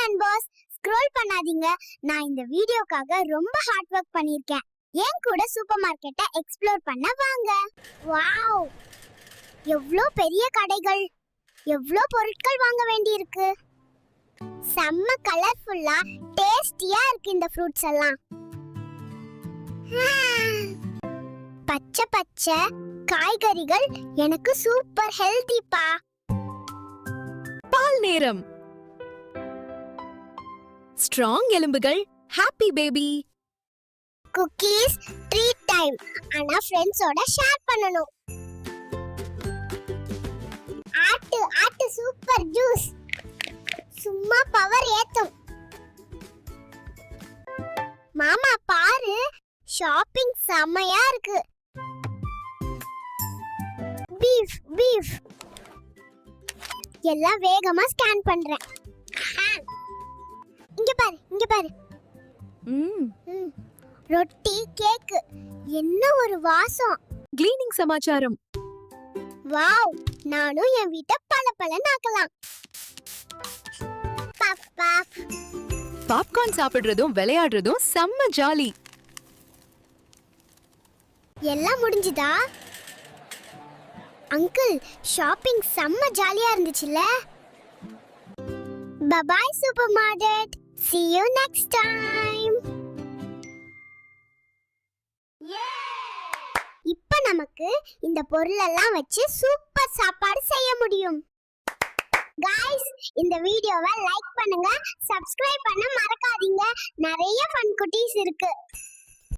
நண்பர்ஸ் scroll பண்ணாதீங்க. நான் இந்த வீடியோக்காக ரொம்ப ஹார்ட் ஒர்க் பண்ணிருக்கேன் என் கூட சூப்பர் மார்க்கெட்டை எக்ஸ்ப்ளோர் பண்ண வாங்க. வாவ் எவ்வளோ பெரிய கடைகள். எவ்வளோ பொருட்கள் வாங்க வேண்டியிருக்கு. செம்ம கலர்ஃபுல்லா டேஸ்டியா இருக்கு இந்த ஃப்ரூட்ஸ் எல்லாம். பச்சை பச்சை காய்கறிகள் எனக்கு சூப்பர் ஹெல்திப்பா பால் நேரம். ஸ்ட்ராங் எலும்புகள். Happy baby cookies treat time ஆனா ஃப்ரெண்ட்ஸோட ஷேர் பண்ணணும். ஆட்டு ஆட்டு சூப்பர் ஜூஸ் சும்மா பவர் ஏத்தும். மாமா பாரு. ஷாப்பிங் செமையா இருக்கு. பீஃப் பீஃப் எல்லாம் வேகமா ஸ்கேன் பண்றேன். இங்க பாரு இங்க பாரு. ம். ரொட்டி கேக்கு என்ன ஒரு வாசம். கிளீனிங் சமாச்சாரம். வாவ் நானும் என் வீட்டை பல பல நாக்கலாம் பாப்கார்ன் சாப்பிடுறதும் விளையாடுறதும் செம்ம ஜாலி. எல்லாம் முடிஞ்சுதா? அங்கிள் ஷாப்பிங் செம்ம ஜாலியா இருந்துச்சுல்ல? Bye bye super market. See you next time. இப்ப நமக்கு இந்த பொருள் எல்லாம் வச்சு சூப்பர் சாப்பாடு செய்ய முடியும். Guys இந்த வீடியோவை லைக் பண்ணுங்க சப்ஸ்கிரைப் பண்ண மறக்காதீங்க. நிறைய ஃபன் குட்டீஸ் இருக்கு.